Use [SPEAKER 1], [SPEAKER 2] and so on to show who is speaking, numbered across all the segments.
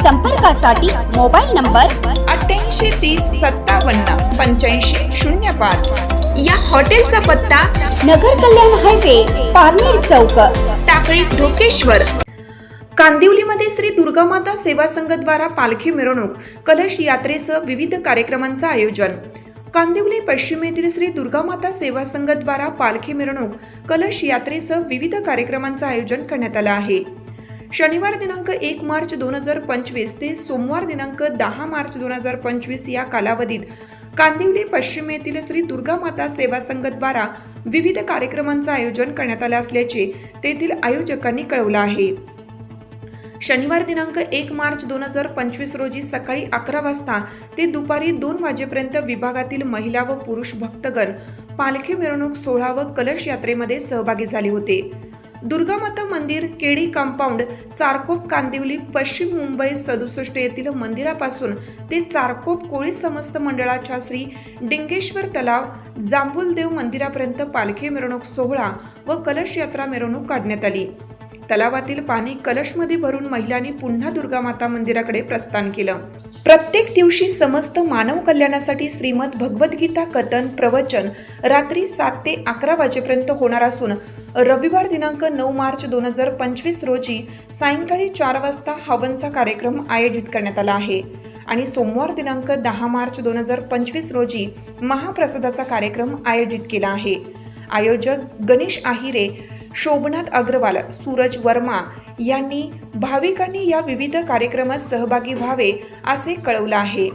[SPEAKER 1] संपर्कासाठी mobile number
[SPEAKER 2] अठ्ठ्याऐंशी तीस सत्तावन्न पंच्याऐंशी शून्य पाच. या हॉटेलचा पत्ता
[SPEAKER 1] नगर कल्याण हायवे पारनेर चौक.
[SPEAKER 2] टाकळी ढोकेश्वर. कांदिवलीमध्ये श्री दुर्गामाता सेवा संघद्वारा पालखी मिरवणूक कलश यात्रेसह विविध कार्यक्रमांचं आयोजन. कांदिवली पश्चिमेतील श्री दुर्गामाता सेवा संघद्वारा पालखी मिरवणूक कलश यात्रेसह विविध कार्यक्रमांचं आयोजन करण्यात आलं आहे. शनिवार दिनांक एक मार्च दोन हजार पंचवीस ते सोमवार दिनांक दहा मार्च दोन हजार पंचवीस या कालावधीत कांदिवली पश्चिम येथील श्री दुर्गा माता सेवा संघद्वारा विविध कार्यक्रमांचं आयोजन करण्यात आलं असल्याचे तेथील आयोजकांनी कळवलं आहे. शनिवार दिनांक एक मार्च दोन हजार पंचवीस रोजी सकाळी अकरा वाजता ते दुपारी दोन वाजेपर्यंत विभागातील महिला व पुरुष भक्तगण पालखी मिरवणूक सोहळा व कलश यात्रेमध्ये सहभागी झाले होते. दुर्गामाता मंदिर केडी कंपाऊंड चारकोप कांदिवली पश्चिम मुंबई सदुसष्ट येथील मंदिरापासून ते चारकोप कोळी समस्त मंडळाच्या श्री डिंगेश्वर तलाव जांभूलदेव मंदिरापर्यंत पालखी मिरवणूक सोहळा व कलश यात्रा मिरवणूक काढण्यात आली. तलावातील पाणी कलशमध्ये भरून महिलांनी पुन्हा दुर्गामाता मंदिराकडे प्रस्थान केलं. प्रत्येक दिवशी समस्त मानव कल्याणासाठी श्रीमद भगवद्गीता कथन प्रवचन रात्री सात ते अकरा वाजेपर्यंत होणार असून रविवार दिनांक नऊ मार्च दोन हजार पंचवीस रोजी सायंकाळी चार वाजता हवनचा कार्यक्रम आयोजित करण्यात आला आहे. आणि सोमवार दिनांक दहा मार्च दोन हजार पंचवीस रोजी महाप्रसादाचा कार्यक्रम आयोजित केला आहे. आयोजक गणेश आहिरे शोभनाथ अग्रवाल सूरज वर्मा यांनी भाविकांनी या विविध कार्यक्रमात सहभागी व्हावे असे कळवलं आहे.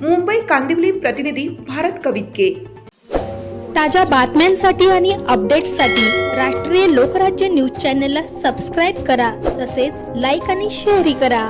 [SPEAKER 2] मुंबई कांदिवली प्रतिनिधी भारत कवितके
[SPEAKER 3] ताज्या बातम्यांसाठी आणि अपडेट्ससाठी राष्ट्रीय लोकराज्य न्यूज चॅनलला सबस्क्राईब करा तसेच लाईक आणि शेअरही करा.